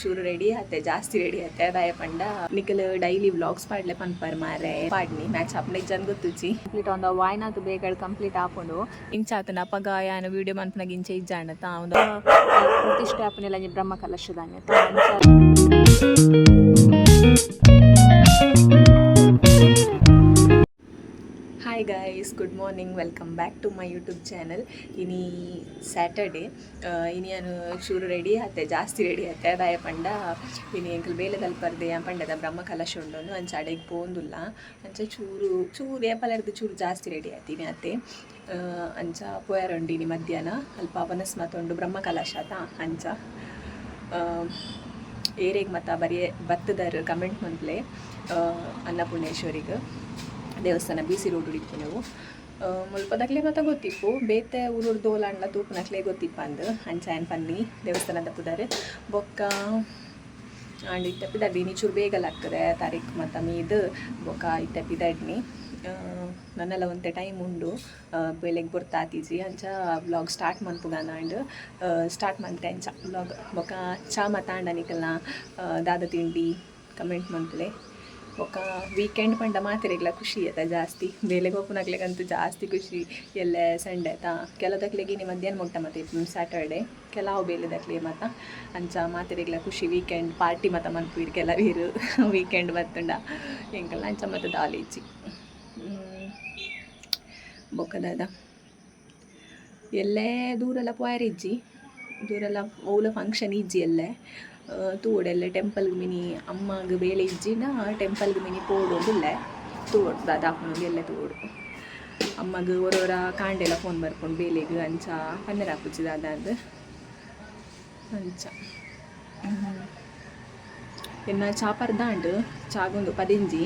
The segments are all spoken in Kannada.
ಚೂರು ರೆಡಿ ಆತೆ ಜಾಸ್ತಿ ರೆಡಿ ಆತೆ ದಯ ಪಂಡ ನಿಖಲ್ ಡೈಲಿ ವ್ಲಾಗ್ಸ್ ಪಾಡ್ಲೆ ಪನ್ಪರ್ ಮಾರೆ ಪಾಡ್ನಿ ಮ್ಯಾಚ್ ಆಪನೆ ಜನ್ ಗೊತ್ತುಜಿ ಕಂಪ್ಲೀಟ್ ಒಂದು ವಾಯ್ನಾತು ಬೇಗ ಕಂಪ್ಲೀಟ್ ಆಪುಂಡು ಇಂಚಾತನ ಅಪಗ ಯಾನು ವಿಡಿಯೋ ಮನ್ಪನಾಗ ಇಂಚೆ ಇಜ್ಜಾಂಡತ ಒಂದು ಪ್ರತಿಷ್ಠೆ ಆಪನೆಲ್ಲ ಬ್ರಹ್ಮ ಕಲಶದಾನೆ hi guys good morning welcome back to my YouTube channel ಇನಿ ಸ್ಯಾಟರ್ಡೇ ಇನಿ ನಾನು ಚೂರು ರೆಡಿ ಆತೆ ಜಾಸ್ತಿ ರೆಡಿ ಆತೆ ಅದಾಯ ಪಂಡ ಇನಿ ಎಂಕಲ್ ಬೇಲೆ ತಲ್ಪರ್ದೆ ಆ ಪಂಡದ ಬ್ರಹ್ಮ ಕಲಶ ಉಂಡು ಅಂಚ ಅಡೆಗೆ ಪೋಂದುಲ್ಲ ಅಂಚ ಚೂರು ಚೂರು ಏಪಲರ್ದು ಚೂರು ಜಾಸ್ತಿ ರೆಡಿ ಆತೀನಿ ಅತ್ತೆ ಅಂಚ ಪೋಯರುಂಡಿನಿ ಮಧ್ಯಾಹ್ನ ಅಲ್ಪ ಅವನಸ್ ಉಂಡು ಬ್ರಹ್ಮ ಕಲಶ ಆತ ಅಂಚ ಏರೆಗ್ ಮತ್ತ ಬರೀ ಬತ್ತದರ್ ಕಮೆಂಟ್ ಮಂತ್ಲೆ ಅನ್ನಪೂರ್ಣೇಶ್ವರಿಗೆ ದೇವಸ್ಥಾನ, ಬಿ ಸಿ ರೋಡ್ ಹುಡುಕಿ ನಾವು. ಮುಲ್ಪದಕ್ಲೆ ಮತ್ತೆ ಗೊತ್ತಿಪ್ಪು ಬೇತೆ ಊರೂರ್ ದೋಲಾಂಡ್ಲ ತೂಪನಕ್ಲೆ ಗೊತ್ತಿಪ್ಪ ಅಂದು. ಅಂಚಾಯನ್ ಪನ್ನಿ ದೇವಸ್ಥಾನದ ಪುದಾರೆ. ಬೊಕ್ಕ ಆಂಡ್ ಇತ್ತೆ ಪಿದಡ್ಡಿ ಚೂರು ಚೂರು ಬೇಗಲಾಗ್ತದೆ ತಾರೀಖ್ ಮತ್ತು ಮೀದು ಬೊಕ್ಕ ಇತ್ತೆ ಪಿದಡ್ನಿ ನನ್ನೆಲ್ಲ ಒಂತೆ ಟೈಮ್ ಉಂಡು. ಬೆಳಗ್ಗೆ ಬರ್ತಾತೀಜಿ ಅಂಚ ಬ್ಲಾಗ್ ಸ್ಟಾರ್ಟ್ ಮನ್ಪುಗಾನ ಆ್ಯಂಡ್ ಸ್ಟಾರ್ಟ್ ಮಂತೆ ಅಂಚ ಬ್ಲಾಗ್ ಬೊಕ್ಕ ಚಾ ಮತ್ತಾಂಡ ನಿಕಲ್ನ ದಾದ ತಿಂಡಿ ಕಮೆಂಟ್ ಮಂತ್ಲೆ ఒక ವೀಕೆಂಡ್ ಪಂಡ ಮಾತಿರೆಗ್ಲ ಖುಷಿ ಆಯ್ತ ಜಾಸ್ತಿ ಬೇಲೆಗೆ ಹೋಗ್ನಕ್ಲೆಗಂತೂ ಜಾಸ್ತಿ ಖುಷಿ ಎಲ್ಲ ಸಂಡೆ ಆಯ್ತಾ ಕೆಲದಕ್ಲೆಗೆ ನೀವು ಮಧ್ಯಾಹ್ನ ಮುಟ್ಟ ಮತ್ತೆ ಸ್ಯಾಟರ್ಡೆ ಕೆಲವು ಬೇಲೆದಕ್ಲೆ ಮತ್ತ ಅಂಚ ಮಾತಿರೆಗ್ಲ ಖುಷಿ ವೀಕೆಂಡ್ ಪಾರ್ಟಿ ಮತ ಮನ್ಪುಯಿರ್ ಕೆಲವೀರು ವೀಕೆಂಡ್ ಬತ್ತುಂಡ ಎಂಕಲ್ಲ ಅಂಚ ಮತ್ತು ದಾಲೇಜಿ ಬೊಕ್ಕದಾದ ಎಲ್ಲೇ ದೂರೆಲ್ಲ ಪೋಯರಿಜ್ಜಿ ದೂರೆಲ್ಲ ಓಲ ಫಂಕ್ಷನ್ ಇಜ್ಜಿ ಎಲ್ಲೇ ತೂಡೆಲ್ಲ ಟೆಂಪಲ್ಗೆ ಮಿನಿ ಅಮ್ಮಗ ಬೇಲೆ ಇಜ್ಜಿನ ಟೆಂಪಲ್ಗೆ ಮಿನಿ ಪೋಡೋದಿಲ್ಲ ತೂಡ್ ದಾದಾಪುನಗೆ ಎಲ್ಲ ತೂಡು. ಅಮ್ಮಗ ಒರೊರ ಕಾಂಡೆಲ್ಲ ಫೋನ್ ಬರ್ಕೊಂಡು ಬೇಲೆಗೆ ಅಂಚ ಪನ್ನೀರ್ ಹಾಕುಚ್ಚಿ ದಾದ ಅಂದು. ಅಂಚ. ಇನ್ನು ಚಾಪರ್ ದಾಂಡ್, ಚಾಗೊಂದು ಪದಿಂಜಿ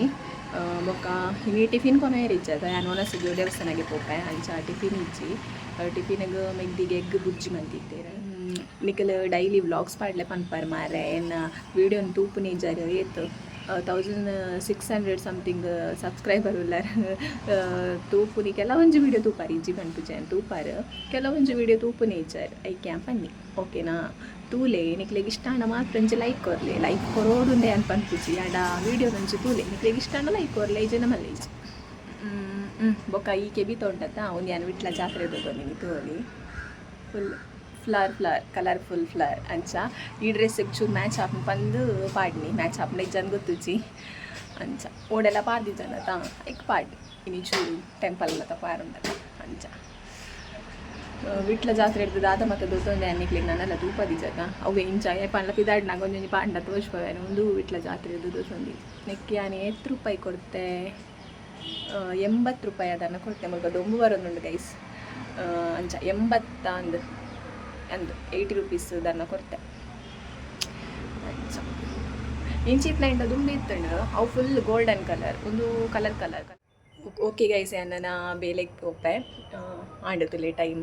ಬೊಕ್ಕ ಇನಿ ಟಿಫಿನ್ ಕೊನೆ ಇರಿಜ್ಜದ ನಾನು ಒನಸಿಗೆ ದೇವಸ್ಥಾನಗೆ ಪೋಪೆ, ಅಂಚ ಟಿಫಿನ್ ಇಜ್ಜಿ ಟಿಫಿನ್ಗೆ ಮೆಗ್ದಿಗೆ ಎಗ್ ಬುಜ್ಜಿ ಮಂತಿದ್ದೇರೆ ನಿಖಲ್ ಡೈಲಿ ವ್ಲಾಗ್ಸ್ ಪಾಡ್ಲೆ ಪನ್ಪರ್ ಮಾರೆ ಏನು ವಿಡಿಯೋನ್ ತೂಪುನಿ ಜಾರಿ eight thousand six hundred something subscriber ಉಲ್ಲಾರ. ತೂಪುನಿ, ಕೆಲವೊಂಜಿ ವಿಡಿಯೋ ತೂಪಾರಿ ಇಜ್ಜಿ ಪನ್ಪುಜನ್ ತೂಪಾರ. ಕೆಲವೊಂಜಿ ವಿಡಿಯೋ ತೂಪುನಿ ಇಜ್ಜಾರ್ ಐ ಕ್ಯಾನ್ ಪನ್ನಿ ಓಕೆನಾ ತೂಲೆ, ನಿಕ್ಲೆಗೆ ಇಷ್ಟ ಅಣ್ಣ ಮಾತ್ರ ಒಂಚಿ ಲೈಕ್ ಕೊರ್ಲೆ. ಲೈಕ್ ಕೊರೋಡುಂಡೆ ಅಂತ ಪನ್ಪುಜಿ ಆಡ ವೀಡಿಯೋ ಒಂಚಿ ತೂಲೆ. ಇಷ್ಟ ಅಣ್ಣ ಲೈಕ್ ಕೊರ್ಲೆ. ಈ ನಮ್ಮಲ್ಲಿ ಹ್ಞೂ ಬೊಕ್ಕ ಈ ಕೆಬಿ ತೊಂಟತ್ತ? ಅವ್ನು ವಿಟ್ಲ ಜಾತ್ರೆ ನಿಮಗೆ ತೋಲಿ ಫುಲ್. ಫ್ಲರ್ ಕಲರ್ಫುಲ್ ಫ್ಲರ್ ಅಂಚ. ಈ ಡ್ರೆಸ್ಸಿಗೆ ಚೂರು ಮ್ಯಾಚ್ ಆಪನ್ ಬಂದು ಪಾಡ್ನಿ ಮ್ಯಾಚ್ ಹಾಕ್ನ ಜನ ಗೊತ್ತುಜಿ ಅಂಚ. ಓಡೆಲ್ಲ ಪಾರ್ದಿ ಜನ ತಾ ಇಕ್ ಪಾಡ್ನಿ. ಇನಿ ಚೂರು ಟೆಂಪಲ್ ಮತ್ತ ಪಾರುಂಡತ ಅಂಚ. ವಿಟ್ಲ ಜಾತ್ರೆ ಇರ್ತದೆ ಆದ ಮತ್ತೆ ದೊತ್ತೊಂದೆ ಅನ್ನಿಕ್ಲಿಗೆ ನನ್ನೆಲ್ಲ ತೂಪದಿ ಜನ ಅವು ಇಂಚ ಏ ಪಿದಾಡ್ ಪಿದಾಡ್ನಾಗ ಒಂದೊಂದು ಪಾಂಡ ತೋರಿಸ್ಬೋವೇನು ಒಂದು ವಿಟ್ಲ ಜಾತ್ರೆ ಇದ್ದು ದೊತ್ತೊಂದಿ ನೆಕ್ಕಿ ಆನೆ ಎತ್ತು ರೂಪಾಯಿ ಕೊಡ್ತೆ. ಎಂಬತ್ತು ರೂಪಾಯಿ ಅದನ್ನು ಕೊಡ್ತೆ. ಮಗ ದೊಂಬು ಬರೋದುಂಡು ಗೈಸ್ ಅಂಚ, ಎಂಬತ್ತ ಅಂದು. ಅಂದು ಏಯ್ಟಿ ರುಪೀಸ್ ದನ ಕೊಡ್ತೆ. ಅಂಚ ಇಂಚಿತ್ಲ ಇಂಡ ದುಂಬಿ ಇತ್ತಂಡು ಅವು ಫುಲ್ ಗೋಲ್ಡನ್ ಕಲರ್ ಒಂದು ಕಲರ್ ಕಲರ್ ಓಕೆ ಗೈಸ್ ಅನ್ನ ಬೇಲೆಗೆ ಪೋಪೆ ಆಂಡತುಲೆ ಟೈಮ್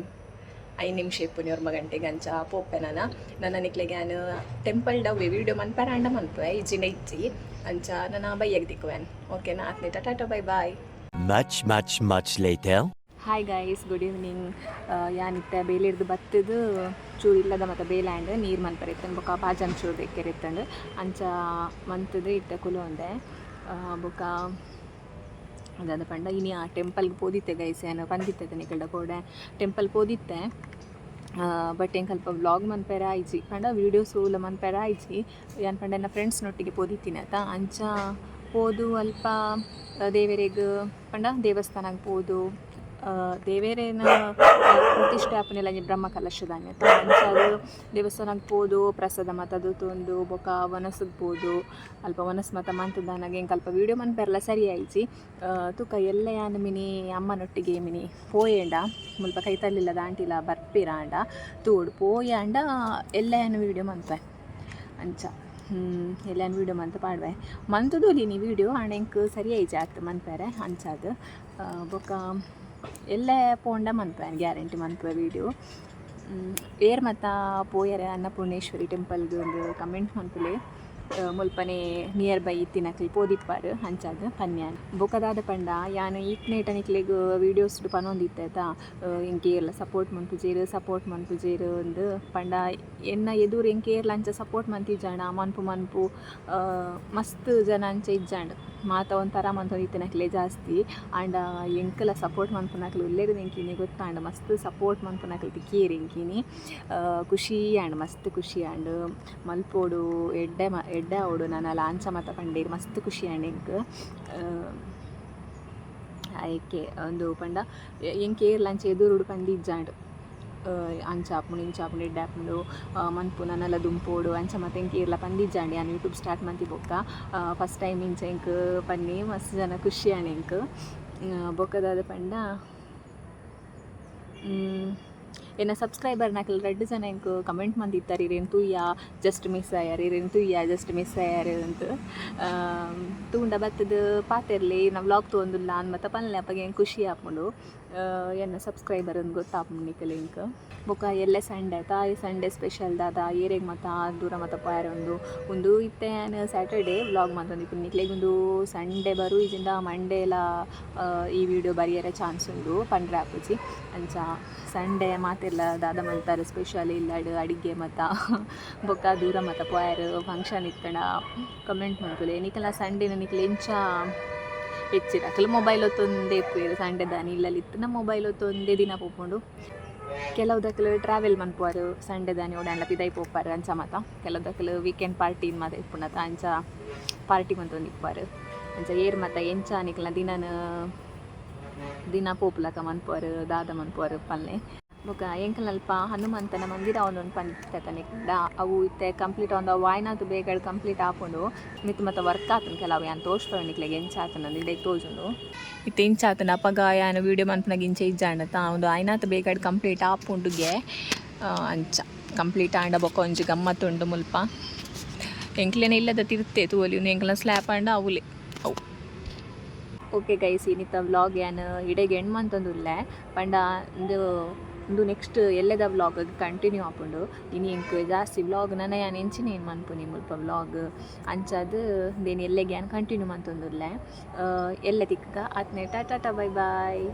ಐದು ನಿಮಿಷ ಇಪ್ಪುನಿ ಅವ್ರ ಗಂಟೆಗೆ ಅಂಚ ಪೋಪೆ ನಾನು. ನನ್ನ ನಿಕ್ಲೆಗೆ ನಾನು ಟೆಂಪಲ್ ಡವ್ವೆ ವಿಡಿಯೋ ಮನ್ಪರ ಅಂಡ ಮನ್ಪೆ ಇಜ್ಜಿನ ಇಜ್ಜಿ ಅಂಚ ನನ್ನ ಬೈಯಾಗ ದಿಕ್ಕುವೆನ್. ಓಕೆನಾ ಆತ್ಲೆ tata bye bye Much, much, much later. Hi guys good evening ಯಾನಿತ್ತ ಬೇಲಿಡ್ದು ಬತ್ತದು ಚೂರು ಇಲ್ಲದ ಮತ್ತು ಬೇಲ್ಯಾಂಡ್ ನೀರು ಮನ್ಪರ ಇತ್ತಂದು ಬೊಕ ಬಾಜನ್ ಚೂರು ಬೇಕಿರಿತ್ತಂದು ಅಂಚ ಮಂತದು ಇತ್ತ ಒಂದೆ. ಬೊಕ ಅದಾದ ಪಂಡ ಇನಿ ಆ ಟೆಂಪಲ್ಗೆ ಪೋದಿತ್ತೆ ಗೈಸ್ ಏನು ಬಂದಿತ್ತೆ ನಿಕಲ್ಡ ಕೋಡೆ ಟೆಂಪಲ್ ಪೋದಿತ್ತೆ. ಬಟ್ ಹೆಂಗೆ ಸ್ವಲ್ಪ ವ್ಲಾಗ್ ಮನ್ಪೇರ ಆಯ್ಜಿ ಪಂಡ ವೀಡಿಯೋಸ್ ಎಲ್ಲ ಮನ್ಪೇರ ಆಯ್ಜಿ ಏನು ಪಂಡ ನನ್ನ ಫ್ರೆಂಡ್ಸ್ನೊಟ್ಟಿಗೆ ಪೋದಿತ್ತೀನಿ ಆಯ್ತಾ ಅಂಚ ಪೋದು ಅಲ್ಪ ದೇವರಿಗೆ ಪಂಡ ದೇವಸ್ಥಾನಕ್ಕೆ ಆ, ದೇವೇರೇನ ಪ್ರತಿಷ್ಠಾಪನೆ ಇಲ್ಲ ಬ್ರಹ್ಮ ಕಲಶದಾನೆ ಅದು ದೇವಸ್ಥಾನಕ್ಕೆ ಪೋದು ಪ್ರಸಾದ ಮತದು ತೊಂದು ಬೊಕ ವನಸಗ್ ಪೋದು ಅಲ್ಪ ವನಸ್ ಮತ ಮಂತದಾನಾಗ ಹೆಂಗೆ ಅಲ್ಪ ವೀಡಿಯೋ ಮನ್ಪೆರಲ್ಲ ಸರಿ ಆಯ್ಚಿ ತೂಕ ಎಲ್ಲ ಯಾನ ಮಿನಿ, ಅಮ್ಮನೊಟ್ಟಿಗೆ ಮಿನಿ, ಪೋಯೇಂಡ, ಮುಲ್ಪ ಕೈ ತಲ್ಲಿಲ್ಲ ದಾಂಟಿಲ ಬರ್ಪಿರ ಅಂಡ ತೋಡು ಪೋಯಾಂಡ, ಎಲ್ಲ ಯಾನ ವೀಡಿಯೋ ಮನ್ಪೆ. ಅಂಚ ಎಲ್ಲ ವೀಡಿಯೋ ಮಂತ್ ಪಾಡ್ವೆ. ಮಂತದು ನೀ ವೀಡಿಯೋ ಸರಿ ಐಜಿ ಆಗ್ತದೆ ಮನ್ಪೇರೆ ಅಂಚದು ಬೊಕ ಎಲ್ಲೇ ಪೋಂಡ ಮನ್ಪೆ ಗ್ಯಾರಂಟಿ ಮನ್ಪೆ ವೀಡಿಯೋ ಏರ್ ಮತ್ತ ಪೋಯರೆ ಅನ್ನಪೂರ್ಣೇಶ್ವರಿ ಟೆಂಪಲ್ಗೆ ಒಂದು ಕಮೆಂಟ್ ಮನ್ಪುಲೆ. ಮುಲ್ಪನೆ ನಿಯರ್ ಬೈ ಇತ್ತಿನಕ್ಲಿ ಪೋದಿಪ್ಪಾರು ಹಂಚಾದ, ಪನ್ಯಾನ್. ಬೊಕದಾದ ಪಂಡ, ಯಾನ್ ಈಕ್ನೇಟ ನಿಕ್ಲೆಗ್ ವೀಡಿಯೋಸ್ ಪನೊಂದಿತ್ತಾಯ್ತ ಎಂಕೆ ಎಲ್ಲ ಸಪೋರ್ಟ್ ಮನ್ಪುಜೇರು ಸಪೋರ್ಟ್ ಮನ್ಪುಜೇರು ಒಂದು ಪಂಡ, ಎನ್ನ ಎದುರು ಎಂಕೆ ಅಂಚ ಸಪೋರ್ಟ್ ಮಂತಿಜ್ಜಾಂಡ ಮನ್ಪು ಮನ್ಪು ಮಸ್ತ್ ಜನ ಅಂಚ ಇಜ್ಜಾಂಡ್. ಮಾತ ಒಂಥರ ಮಂತೊಂದಿತ್ತಿನಕ್ಲೆ ಜಾಸ್ತಿ. ಆಂಡ ಎಂಕಲ ಸಪೋರ್ಟ್ ಮನ್ಪುನಕ್ಲು ಉಲ್ಲೇರು ಎಂಕಿನಿ ಆಂಡ್ ಮಸ್ತ್ ಸಪೋರ್ಟ್ ಮನ್ಪುನಕ್ಲು ತಿಕ್ಕೇರಿ ಎಂಕಿನಿ ಖುಷಿ ಆಂಡ್ ಮಸ್ತ್ ಖುಷಿ ಆಂಡ್ ಮಲ್ಪೋಡು, ಎಡ್ಡೆ ಮ, ಎಡ್ಡೆ ಅವಡು ನಾನು ಲಾಂಚ ಮಾತ ಪಂಡೇರು ಮಸ್ತ್ ಖುಷಿ ಆಂಡ್ ಎಂಕ್. ಆಯ್ಕೆ, ಒಂದು ಪಂಡ, ಎಂಕೆ ಲಂಚ ಎದುರುಡು ಪಂದಿಜ್ಜಾಂಡ್ ಅಂಚಾಪುಂಡು ಇಂಚಾಪುಂಡು ಎಡ್ಡೆ ಆಪುಂಡು ಮನ್ಪು ನನ್ನಲ ದುಂಪೋಡು, ಅಂಚ ಮತ್ತೆ ಇಂಕ ಇರ್ಲ ಪಂದಿಜ್ಜಾಂಡಿ ನಾನು ಯೂಟ್ಯೂಬ್ ಸ್ಟಾರ್ಟ್ ಮಂತಿ ಬೊಕ್ಕ ಫಸ್ಟ್ ಟೈಮ್ ಇಂಚ ಎಂಕ್ ಪನ್ನಿ, ಮಸ್ತ್ ಜನ ಖುಷಿ ಆಣ್ ಎಂಕ್ ಬೊಕ್ಕದಾದ ಪಂಡ ಎನ್ನ ಸಬ್ಸ್ಕ್ರೈಬರ್ ನಾಕಲ್ ರೆಡ್ ಜನ ಹೆಂಗೆ ಕಮೆಂಟ್ ಮಂದಿತ್ತಾರೆ ಇರೇನು ಜಸ್ಟ್ ಮಿಸ್ ಆಯಾರ ಇರೇನು ತುಯ್ಯ ಜಸ್ಟ್ ಮಿಸ್ ಆಯಾರ ಅಂತ. ತೂಂಡ ಬತ್ತದ ಪಾತೆರ್ಲಿ ನಾವು ವ್ಲಾಗ್ ತೊಂದಿಲ್ಲ ಅನ್ ಮತ್ತೆ ಪಲ್ಲೆ ಅಪ್ಪಗೆ ಹೆಂಗೆ ಖುಷಿ ಆ, ಎನ್ನ ಸಬ್ಸ್ಕ್ರೈಬರ್ ಅಂತ ನಿಕಲ್ ಇಂಕ್. ಬೊಕ ಎಲ್ಲೆ ಸಂಡೆ ತಾಯಿ ಸಂಡೆ ಸ್ಪೆಷಲ್ ದಾದ ಏರೆಗ್ ಆ ದೂರ ಮತ್ತ ಪಾಯರ ಒಂದು ಒಂದು ಇತ್ತೆ ಸ್ಯಾಟರ್ಡೇ ವ್ಲಾಗ್ ಮಂತೊಂದಿಪ್ಪು ನಿಕ್ಲೆಗ್ ಒಂದು ಸಂಡೆ ಬರು ಇಜಿಂದ ಮಂಡೇ ಎಲ್ಲ ಆ, ಈ ವಿಡಿಯೋ ಬರೆಯರ ಚಾನ್ಸ್ ಉಂಡು ಪಂಡ್ರೆ ಆಪುಜಿ ಅಂಚ ಸಂಡೇ ಮಾತೆಲ್ಲ ದಾದ ಮಂತಾರೆ ಸ್ಪೆಷಲ್ ಇಲ್ಲಾಡು ಅಡಿಗೆ ಮತ ಬೊಕ್ಕ ದೂರ ಮತ ಪೋಯರ್. ಫಂಕ್ಷನ್ ಇತ್ತಣ. ಕಮೆಂಟ್ ಮಾಡ್ತಲೆ ನಿಕಲ ಸಂಡೇನ ನಿಕ್ಲೆ ಎಂಚ ಹೆಚ್ಚಿರ ಅಕಲ್ ಮೊಬೈಲ್ ಹೊತ್ತೊಂದೇ ಇಪ್ಪು ಸಂಡೆ ದಾನಿ. ಇಲ್ಲಲ್ಲಿ ಇತ್ತು. ಮೊಬೈಲ್ ಹೊತ್ತೊಂದೇ ದಿನ ಪೋಪುಂಡು. ಕೆಲವುದಕ್ಕಲು ಟ್ರಾವೆಲ್ ಮನ್ಪುವಾರು ಸಂಡೆ ದಾನಿ ಓಡಾಂಡ ಪಿದಾಯಿ ಪೋಪಾರು ಅಂಚ ಮತ ಕೆಲವುದಕ್ಕಲು ವೀಕೆಂಡ್ ಪಾರ್ಟಿ ಮಾತ ಇಪ್ಪುನತ ಅಂಚ ಪಾರ್ಟಿ ಮಂತೊಂದು ಇಪ್ಪಾರು ಅಂಚ ಏರ್ ಮಾತ ಎಂಚ ನಿಕ್ಲ ದಿನ ದಿನ ಪೋಪುಲಕ ಮನ್ಪುವಾರು ದಾದ ಮನ್ಪುವಾರು ಪಲ್ಲೆ. ಬೊಕ ಎಂಕಲ್ನಲ್ಪ ಹನುಮಂತನ ಮಂದಿರ ಅವನೊಂದು ಪಂಡಿತನೆ ಅವು ಇತ್ತೆ ಕಂಪ್ಲೀಟ್ ಒಂದು ವಾಯ್ನಾತ್ ಬೇಗಳು ಕಂಪ್ಲೀಟ್ ಆಪುಂಡು ಮಿತ್ ಮತ್ತ ವರ್ಕ್ ಆತನ ಕೆಲವು ಯಾನ್ ನಿಕ್ಲೆಗೆ ಎಂಚ ಆತನ ಇಡೀ ತೋಜುಂಡು. ಇತ್ತೆ ಇಂಚ ಆತನ ಅಪಗ ಯಾನು ವೀಡಿಯೋ ಮನ್ಪನಾಗ ಇಂಚೆ ಇಜ್ಜಾಂಡತ ಒಂದು ಆಯ್ನಾತ್ ಬೇಗ ಕಂಪ್ಲೀಟ್ ಆಪುಂಡುಗೆ ಅಂಚ. ಕಂಪ್ಲೀಟ್ ಆಂಡ ಬೊಕ ಒಂಜಿ ಗಮ್ಮತ್ತುಂಡು ಮುಲ್ಪ. ಎಂಕ್ಲೇನೆ ಇಲ್ಲದ ತಿರುತ್ತೆ ತೂವಲಿ ಎಂಕ್ಲ ಸ್ಲ್ಯಾಪ್ ಆಂಡ ಅವುಲೆ. ಅವು ಓಕೆ ಗೈಸ್ ಇನ್ನಿತ್ತ ವ್ಲಾಗ್ ಏನು ಇಡೆಗೆ ಎಂಡ್ ಮಂತೊಂದುಲ್ಲೆ. ಪಂಡ ಒಂದು ಒಂದು ನೆಕ್ಸ್ಟ್ ಎಲ್ಲದ ವ್ಲಾಗ್ ಕಂಟಿನ್ಯೂ ಆಪುಂಡು ಇನಿ ಎಂಕ್ ಜಾಸ್ತಿ ವ್ಲಾಗ್ ನನ್ನ ಯಾನ್ ಎಂಚಿನ ಏನು ಮನ್ಪುನಿ ಮುಲ್ಪ ವ್ಲಾಗ್ ಅಂಚದು ದೇನು ಎಲ್ಲೆಗೆ ಯಾನ್ ಕಂಟಿನ್ಯೂ ಮಂತೊಂದುಲ್ಲೆ ಎಲ್ಲ ತಿಕ್ಕ ಆತ್ನೆ ಟಾಟಾ ಬೈ ಬಾಯ್